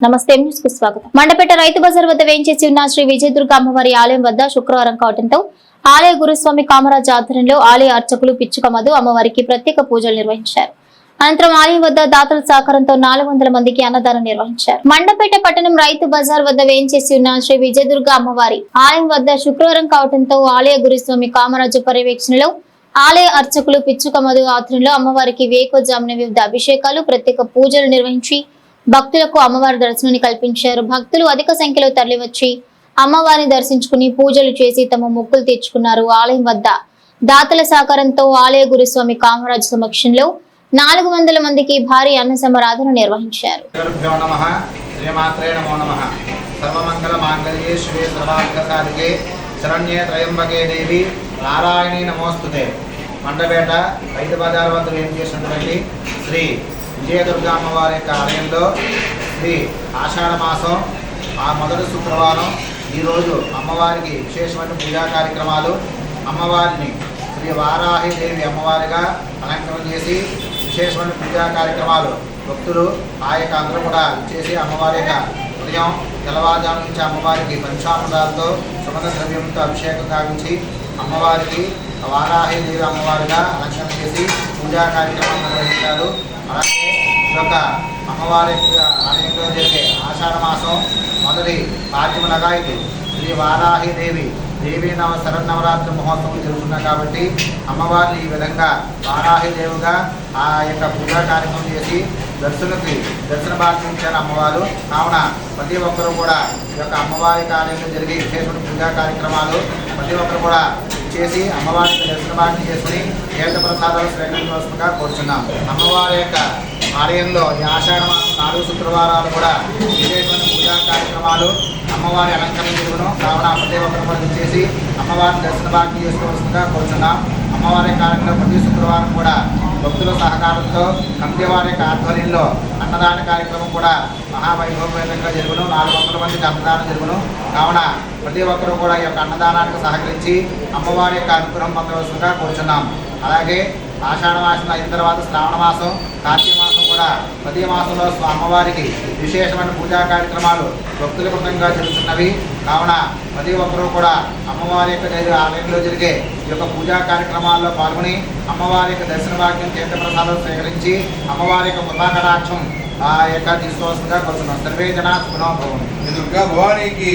నమస్తే న్యూస్కు స్వాగతం. మండపేట రైతు బజార్ వద్ద వేయించేసి ఉన్న శ్రీ విజయదుర్గ అమ్మవారి ఆలయం వద్ద శుక్రవారం కావడంతో ఆలయ గురుస్వామి కామరాజ్ ఆధ్వర్యంలో ఆలయ అర్చకులు పిచ్చుక మధు అమ్మవారికి ప్రత్యేక పూజలు నిర్వహించారు. అనంతరం ఆలయం వద్ద దాతల సహకారంతో నాలుగు వందల మందికి అన్నదానం నిర్వహించారు. మండపేట పట్టణం రైతు బజార్ వద్ద వేయించేసి ఉన్న శ్రీ విజయదుర్గ అమ్మవారి ఆలయం వద్ద శుక్రవారం కావడంతో ఆలయ గురుస్వామి కామరాజు పర్యవేక్షణలో ఆలయ అర్చకులు పిచ్చుక మధు ఆధ్వర్యంలో అమ్మవారికి వేకోజామున వివిధ అభిషేకాలు ప్రత్యేక పూజలు నిర్వహించి భక్తులకు అమ్మవారి దర్శనాన్ని కల్పించారు. భక్తులు అధిక సంఖ్యలో తరలివచ్చి అమ్మవారిని దర్శించుకుని పూజలు చేసి తమ మొక్కులు తీర్చుకున్నారు. ఆలయం వద్ద దాతల సహకారంతో ఆలయ గురుస్వామి కామరాజ్ సమక్షంలో నాలుగు వందల మందికి భారీ అన్న సమరాధన నిర్వహించారు. సర్వమంగళ మాంగళ్యే శివే శరణ్యే త్రయంబకే దేవి నారాయణీ నమోస్తుతే. మండపేట రైతు బజార్ వద్ద ఏం చేసినటువంటి శ్రీ విజయదుర్గ అమ్మవారి యొక్క ఆలయంలో శ్రీ ఆషాఢ మాసం ఆ మొదటి శుక్రవారం ఈరోజు అమ్మవారికి విశేషమైన పూజా కార్యక్రమాలు అమ్మవారిని శ్రీ వారాహి దేవి అమ్మవారిగా అలంకరణ చేసి విశేషమైన పూజా కార్యక్రమాలు భక్తులు ఆ యొక్క అందరూ కూడా చేసి అమ్మవారి యొక్క ఉదయం తెల్లవారుజాము నుంచి అమ్మవారికి పంచామృతాలతో సుగంధ ద్రవ్యంతో అభిషేకం గావించి అమ్మవారికి వారాహి దేవి అమ్మవారిగా అలంకరణ చేసి పూజా కార్యక్రమం నిర్వహించారు. అలాగే ఈ యొక్క అమ్మవారి ఆలయంలో జరిగే ఆషాఢ మాసం మొదటి పాద్యమ లగాయతు శ్రీ వారాహి దేవి దేవీ నవ శరన్నవరాత్రి మహోత్సవం జరుగుతున్నాం కాబట్టి అమ్మవారిని ఈ విధంగా వారాహి దేవుగా ఆ యొక్క పూజా కార్యక్రమం చేసి దర్శనకి దర్శన భాగ్యం అమ్మవారు. కావున ప్రతి ఒక్కరూ కూడా ఈ యొక్క అమ్మవారి కార్యంలో జరిగే విశేషమైన పూజా కార్యక్రమాలు ప్రతి ఒక్కరు కూడా చేసి అమ్మవారికి దర్శన చేసుకుని తీర్థ ప్రసాదాలు స్వీకరించవలసిందిగా కోరుచున్నాం. అమ్మవారి యొక్క ఆలయంలో ఈ ఆషాఢ మాసం నాలుగు శుక్రవారాలు కూడా విశేషమైన పూజా కార్యక్రమాలు అమ్మవారి అలంకరణ జరుగును. కావున ప్రతి ఒక్కరు కూడా చేసి అమ్మవారిని దర్శన భాగ్యం చేసుకోవాల్సిందిగా కోరుచున్నాం. అమ్మవారి కాలంలో ప్రతి శుక్రవారం కూడా భక్తుల సహకారంతో కమిటీ యొక్క ఆధ్వర్యంలో అన్నదాన కార్యక్రమం కూడా మహావైభవపేతంగా జరుగును. నాలుగు వందల మందికి అన్నదానం జరుగును. కావున ప్రతి ఒక్కరూ కూడా ఈ యొక్క అన్నదానానికి సహకరించి అమ్మవారి యొక్క అనుగ్రహం పొందవలసిందిగా కోరుచున్నాం. అలాగే ఆషాఢ మాసం అయిన తర్వాత శ్రావణ మాసం కార్తీక మాసం కూడా ప్రతి మాసంలో అమ్మవారికి విశేషమైన పూజా కార్యక్రమాలు భక్తుల కృతంగా జరుగుతున్నవి కావున ప్రతి ఒక్కరూ కూడా అమ్మవారి యొక్క జరిగే ఆలయంలో జరిగే ఈ యొక్క పూజా కార్యక్రమాల్లో పాల్గొని అమ్మవారి యొక్క దర్శన భాగ్యం తీర్థ స్వీకరించి అమ్మవారి యొక్క కృపాకటాక్షం ఆ యొక్క తీసుకోవాల్సిందిగా కోరుతున్నాం. సర్వే జనా సుఖనో దుర్గా భవానీకి.